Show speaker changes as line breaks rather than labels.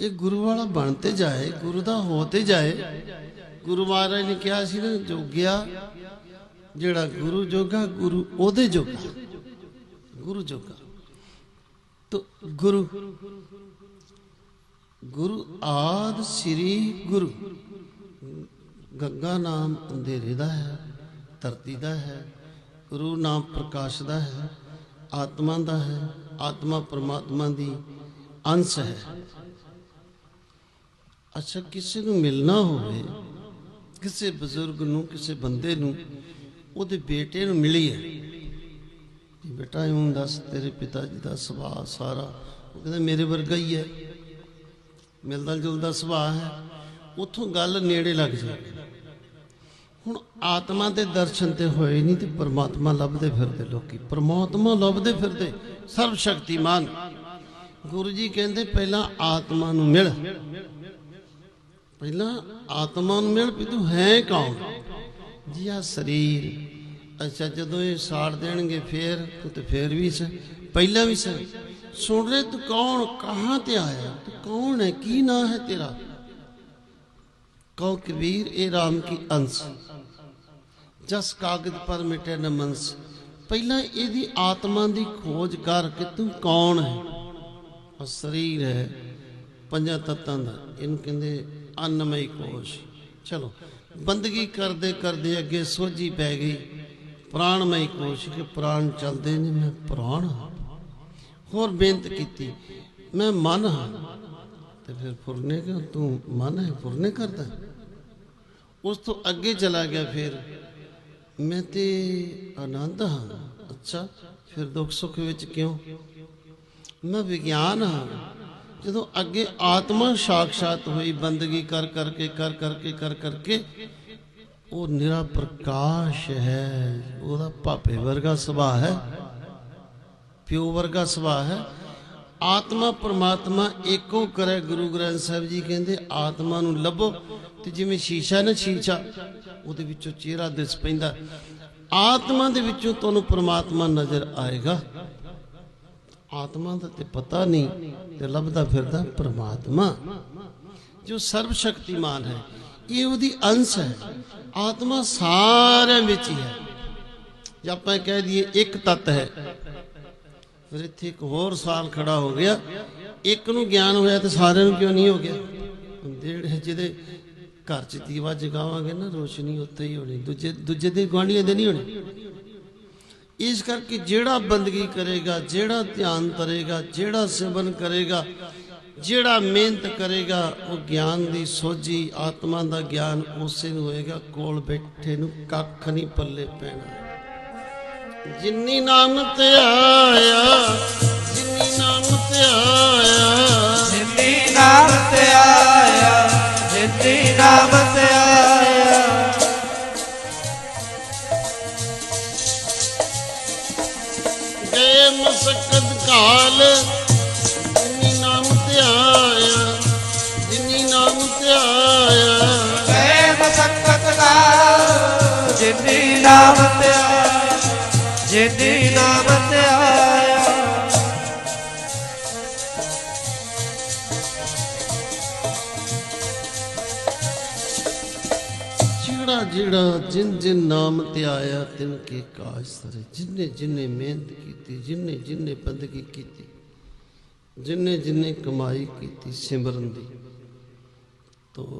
ਇਹ ਗੁਰੂ ਵਾਲਾ ਬਣ ਤੇ ਜਾਏ, ਗੁਰੂ ਦਾ ਹੋ ਤੇ ਜਾਏ, ਗੁਰੂ ਮਹਾਰਾਜ ਨੇ ਕਿਹਾ ਸੀ ਨਾ, ਜੋਗਿਆ, ਜਿਹੜਾ ਗੁਰੂ ਜੋਗਾ, ਗੁਰੂ ਉਹਦੇ ਜੋਗਾ। ਗੁਰੂ ਜੋਗਾ। ਤੋ ਗੁਰੂ ਗੁਰੂ ਆਦ ਸ੍ਰੀ ਗੁਰੂ। ਗੰਗਾ ਨਾਮ ਅੰਧੇਰੇ ਦਾ ਹੈ, ਧਰਤੀ ਦਾ ਹੈ, ਗੁਰੂ ਨਾਮ ਪ੍ਰਕਾਸ਼ ਦਾ ਹੈ, ਆਤਮਾ ਦਾ ਹੈ, ਆਤਮਾ ਪ੍ਰਮਾਤਮਾ ਦੀ ਅੰਸ਼ ਹੈ। ਅੱਛਾ, ਕਿਸੇ ਨੂੰ ਮਿਲਣਾ ਹੋਵੇ, ਕਿਸੇ ਬਜ਼ੁਰਗ ਨੂੰ, ਕਿਸੇ ਬੰਦੇ ਨੂੰ, ਉਹਦੇ ਬੇਟੇ ਨੂੰ ਮਿਲੀ ਹੈ। ਵੀ ਬੇਟਾ, ਇਉਂ ਦੱਸ, ਤੇਰੇ ਪਿਤਾ ਜੀ ਦਾ ਸੁਭਾਅ ਸਾਰਾ, ਉਹ ਕਹਿੰਦਾ ਮੇਰੇ ਵਰਗਾ ਹੀ ਹੈ। ਮਿਲਦਾ ਜੁਲਦਾ ਸੁਭਾਅ ਹੈ। ਉਥੋਂ ਗੱਲ ਨੇੜੇ ਲੱਗ ਜਾਂਦੀ ਹੁਣ ਆਤਮਾ ਦੇ ਦਰਸ਼ਨ ਤੇ ਹੋਏ ਨਹੀਂ ਤੇ ਪਰਮਾਤਮਾ ਲੱਭਦੇ ਫਿਰਦੇ ਲੋਕੀ। ਪਰਮਾਤਮਾ ਲੱਭਦੇ ਫਿਰਦੇ ਸਰਵ ਸ਼ਕਤੀਮਾਨ ਗੁਰੂ ਜੀ ਕਹਿੰਦੇ, ਪਹਿਲਾਂ ਆਤਮਾ ਨੂੰ ਮਿਲ। ਪਹਿਲਾਂ ਆਤਮਾ ਨੂੰ ਮਿਲ ਵੀ ਤੂੰ ਹੈ ਕੌਣ? ਜੀ ਆ ਸਰੀਰ। ਅੱਛਾ, ਜਦੋਂ ਇਹ ਸਾੜ ਦੇਣਗੇ ਫੇਰ, ਤੂੰ ਤੇ ਫੇਰ ਵੀ ਸ ਪਹਿਲਾਂ ਵੀ ਸ ਸੁਣ ਰਹੇ, ਤੂੰ ਕੌਣ? ਕਹਾਂ ਤੇ ਆਇਆ? ਤੂੰ ਕੌਣ ਹੈ? ਕੀ ਨਾਂ ਹੈ ਤੇਰਾ? ਕਹੋ ਕਬੀਰ ਇਹ ਰਾਮ ਕੀ ਅੰਸ਼? ਜਸ ਕਾਗਦ ਪਰ ਮਿਟੇ ਨ ਮਨਸ ਪਹਿਲਾਂ ਇਹਦੀ ਆਤਮਾ ਦੀ ਖੋਜ ਕਰ ਕਿ ਤੂੰ ਕੌਣ ਹੈ? ਉਹ ਸਰੀਰ ਹੈ। ਪੰਜਾਂ ਤੱਤਾਂ ਦਾ, ਇਹਨੂੰ ਕਹਿੰਦੇ ਅੰਨਮਈ ਕੋਸ਼। ਚਲੋ, ਬੰਦਗੀ ਕਰਦੇ ਕਰਦੇ ਅੱਗੇ ਸੋਝੀ ਪੈ ਗਈ, ਪ੍ਰਾਣਮਈ ਕੋਸ਼ ਕਿ ਪ੍ਰਾਣ ਚੱਲਦੇ ਨੇ, ਮੈਂ ਪ੍ਰਾਣ ਹੋਰ ਬੇਨਤ ਕੀਤੀ, ਮੈਂ ਮਨ ਹਾਂ। ਤੇ ਫਿਰ ਫੁਰਨੇ ਕਿ ਤੂੰ ਮਨ ਹੈ ਫੁਰਨੇ ਕਰਦਾ ਉਸ ਤੋਂ ਅੱਗੇ ਚਲਾ ਗਿਆ ਫਿਰ, ਮੈਂ ਤੇ ਆਨੰਦ ਹਾਂ। ਅੱਛਾ, ਫਿਰ ਦੁੱਖ ਸੁੱਖ ਵਿੱਚ ਕਿਉਂ? ਮੈਂ ਵਿਗਿਆਨ ਹਾਂ। ਜਦੋਂ ਅੱਗੇ ਆਤਮਾ ਸਾਖਸ਼ਾਤ ਹੋਈ, ਬੰਦਗੀ ਕਰ ਕਰਕੇ ਕਰ ਕਰਕੇ ਕਰ ਕਰਕੇ, ਉਹ ਨਿਰਾ ਪ੍ਰਕਾਸ਼ ਹੈ। ਉਹਦਾ ਭਾਪੇ ਵਰਗਾ ਸੁਭਾਅ ਹੈ। ਪਿਓ ਵਰਗਾ ਸੁਭਾਅ ਹੈ। ਆਤਮਾ ਪ੍ਰਮਾਤਮਾ ਏਕੋ ਕਰੇ, ਗੁਰੂ ਗ੍ਰੰਥ ਸਾਹਿਬ ਜੀ ਕਹਿੰਦੇ, ਆਤਮਾ ਨੂੰ ਲੱਭੋ ਤੇ ਜਿਵੇਂ ਸ਼ੀਸ਼ਾ ਨਾ ਸ਼ੀਸ਼ਾ, ਉਹਦੇ ਵਿੱਚੋਂ ਚਿਹਰਾ ਦਿਸ ਪੈਂਦਾ। ਆਤਮਾ ਦੇ ਵਿੱਚੋਂ ਤੁਹਾਨੂੰ ਪ੍ਰਮਾਤਮਾ ਨਜ਼ਰ ਆਏਗਾ। ਆਤਮਾ ਦਾ ਤੇ ਪਤਾ ਨਹੀਂ ਤੇ ਲੱਭਦਾ ਫਿਰਦਾ ਪ੍ਰਮਾਤਮਾ। ਜੋ ਸਰਵ ਸ਼ਕਤੀਮਾਨ ਹੈ, ਇਹ ਉਹਦੀ ਅੰਸ਼ ਹੈ। ਆਤਮਾ ਸਾਰਿਆਂ ਵਿੱਚ ਹੀ ਹੈ। ਜੇ ਆਪਾਂ ਕਹਿ ਦਈਏ ਇੱਕ ਤਤ ਹੈ। ਫਿਰ ਇੱਥੇ ਇੱਕ ਹੋਰ ਸਾਲ ਖੜਾ ਹੋ ਗਿਆ। ਇੱਕ ਨੂੰ ਗਿਆਨ ਹੋਇਆ ਤੇ ਸਾਰਿਆਂ ਨੂੰ ਕਿਉਂ ਨਹੀਂ ਹੋ ਗਿਆ? ਜਿਹੜੇ ਜਿਹਦੇ ਘਰ ਚ ਦੀਵਾ ਜਗਾਵਾਂਗੇ ਨਾ, ਰੋਸ਼ਨੀ ਉੱਥੇ ਹੀ ਹੋਣੀ। ਦੂਜੇ ਦੂਜੇ ਦੇ ਗੁਆਂਢੀਆਂ ਦੇ ਨਹੀਂ ਹੋਣੀ? ਇਸ ਕਰਕੇ ਜਿਹੜਾ ਬੰਦਗੀ ਕਰੇਗਾ, ਜਿਹੜਾ ਧਿਆਨ ਕਰੇਗਾ ਜਿਹੜਾ ਸਿਮਰਨ ਕਰੇਗਾ, ਜਿਹੜਾ ਮਿਹਨਤ ਕਰੇਗਾ, ਉਹ ਗਿਆਨ ਦੀ ਸੋਝੀ, ਆਤਮਾ ਦਾ ਗਿਆਨ ਉਸੇ ਨੂੰ ਹੋਏਗਾ, ਕੋਲ ਬੈਠੇ ਨੂੰ ਕੱਖ ਨਹੀਂ ਪੱਲੇ ਪੈਣਾ। ਜਿੰਨੀ ਨਾਮ ਤੇ ਆਇਆ, ਜਿੰਨੀ ਨਾਮ ਤੇ ਆਇਆ,
ਜਿੰਨੀ ਨਾਮ ਤੇ ਆਇਆ, ਜਿੰਨੀ ਨਾਮ
ਮਸਕਤ ਕਾਲ ਜਿਹੜਾ ਜਿਹੜਾ ਜਿਨ ਜਿਨ ਨਾਮ ਤੇ ਆਇਆ, ਤਿਨ ਕੇ ਕਾਜ ਸਰੇ। ਜਿਨੇ ਜਿਨੇ ਮਿਹਨਤ ਕੀਤੀ, ਜਿਨੇ ਜਿਨੇ ਬੰਦਗੀ ਕੀਤੀ, ਜਿਨੇ ਜਿਨੇ ਕਮਾਈ ਕੀਤੀ ਸਿਮਰਨ ਦੀ, ਤੋ